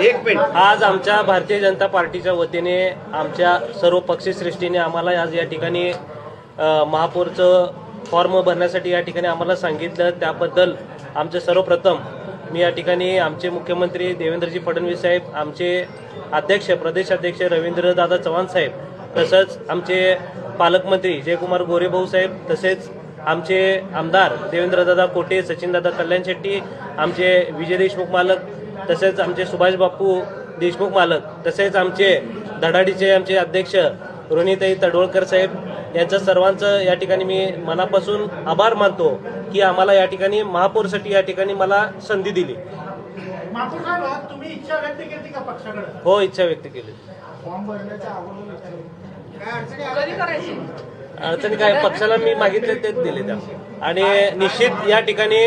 एक आज आमच्या भारतीय जनता पार्टीच्या वतीने आमच्या सर्व पक्षश्रेष्ठीने आम्हाला आज या ठिकाणी महापौरचं फॉर्म भरण्यासाठी या ठिकाणी आम्हाला सांगितलं. त्याबद्दल आमचे सर्वप्रथम मी या ठिकाणी आमचे मुख्यमंत्री देवेंद्रजी फडणवीस साहेब आमचे अध्यक्ष प्रदेश अध्यक्ष रवींद्रदादा चव्हाण साहेब तसंच आमचे पालकमंत्री जयकुमार गोरेभाऊ साहेब तसेच आमचे आमदार देवेंद्रदादा कोटे सचिनदादा कल्याण शेट्टी आमचे विजय देशमुख मालक तसेच आमचे सुभाष बापू देशमुख मालक तसेच आमचे धडाडीचे आमचे अध्यक्ष रोनिताई तडवळकर साहेब यांचं सर्वांचं या ठिकाणी मी मनापासून आभार मानतो की आम्हाला या ठिकाणी महापौरसाठी या ठिकाणी मला संधी दिली. महापौर साहेब तुम्ही इच्छा व्यक्त केली का पक्षाकडे? हो इच्छा व्यक्त केली. अडचणी काय? पक्षाला मी मागितले तेच दिले त्या आणि निश्चित या ठिकाणी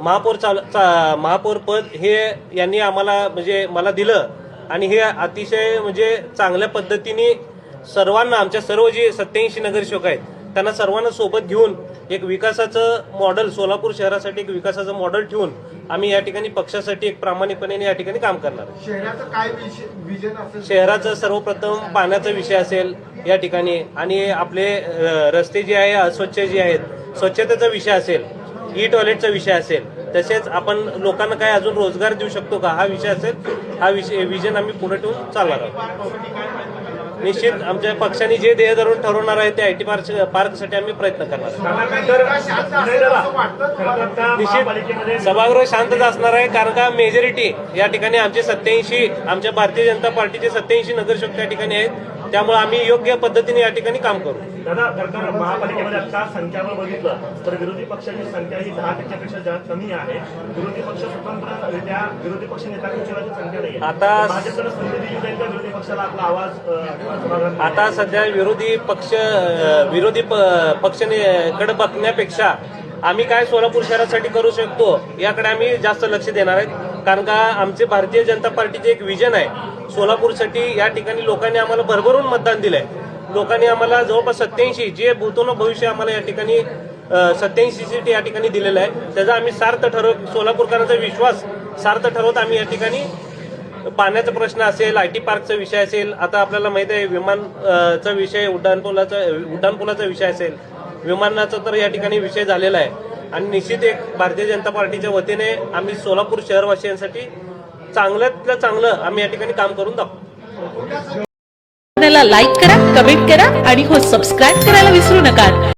महापौर चाल चा- महापौर पद हे यांनी आम्हाला म्हणजे मला दिलं. आणि हे अतिशय म्हणजे चांगल्या पद्धतीने सर्वांना आमच्या सर्व जे सत्याऐंशी नगरसेवक आहेत त्यांना सर्वांना सोबत घेऊन एक विकासाचं मॉडेल सोलापूर शहरासाठी एक विकासाचं मॉडेल ठेवून आम्ही या ठिकाणी पक्षासाठी एक प्रामाणिकपणे या ठिकाणी काम करणार. शहराचं काय विजन असेल? शहराचं सर्वप्रथम पाण्याचा विषय असेल या ठिकाणी. आणि आपले रस्ते जे आहे अस्वच्छ जे आहेत स्वच्छतेचा विषय असेल ई टॉयलेटचा विषय असेल तसेच आपण लोकांना काय अजून रोजगार देऊ शकतो का हा विषय असेल हा विषय विजन आम्ही पुढे ठेवून चालणार आहोत निश्चित आमच्या पक्षाने जे ध्येय धरून ठरवणार आहे ते आय टी पार्क पार्कसाठी आम्ही प्रयत्न करणार आहोत. निश्चित सभागृह शांतच असणार आहे कारण का मेजॉरिटी या ठिकाणी आमचे सत्याऐंशी आमच्या भारतीय जनता पार्टीचे सत्याऐंशी नगरसेवक त्या ठिकाणी आहेत त्यामुळे आम्ही योग्य पद्धतीने या ठिकाणी काम करू. दादा खरं तर महापालिकेमध्ये आता संख्यावर बघितलं तर विरोधी पक्षाची संख्या ही दहा टक्क्यापेक्षा जास्त कमी आहे. विरोधी पक्ष स्वतंत्ररित्या विरोधी पक्ष नेता संख्या नाही आता- संधी विरोधी पक्षाला आपला आवाज आता सध्या विरोधी पक्ष विरोधी प- पक्षाकडे बघण्यापेक्षा आम्ही काय सोलापूर शहरासाठी करू शकतो याकडे आम्ही जास्त लक्ष देणार आहेत. कारण का आमचे भारतीय जनता पार्टीचे एक विजन आहे. सोलापूरसाठी या ठिकाणी लोकांनी आम्हाला भरभरून मतदान दिलंय. लोकांनी आम्हाला जवळपास सत्याऐंशी जे भूतोन भविष्य आम्हाला या ठिकाणी सत्याऐंशी सीट या ठिकाणी दिलेलं आहे त्याचा आम्ही सार्थ ठरव सोलापूरकरांचा विश्वास सार्थ ठरवत आम्ही या ठिकाणी पाण्याचा प्रश्न असेल आय टी पार्कचा विषय असेल आता आपल्याला माहीत आहे विमानचा विषय उड्डाणपुलाचा उड्डाणपुलाचा विषय असेल विमानाचा तर या ठिकाणी विषय झालेला आहे. आणि निश्चित एक भारतीय जनता पार्टीच्या वतीने आम्ही सोलापूर शहरवासियांसाठी चांगल्यातलं चांगलं आम्ही या ठिकाणी काम करून दाखवू. लाईक करा कमेंट करा आणि हो सबस्क्राईब करायला विसरू नका.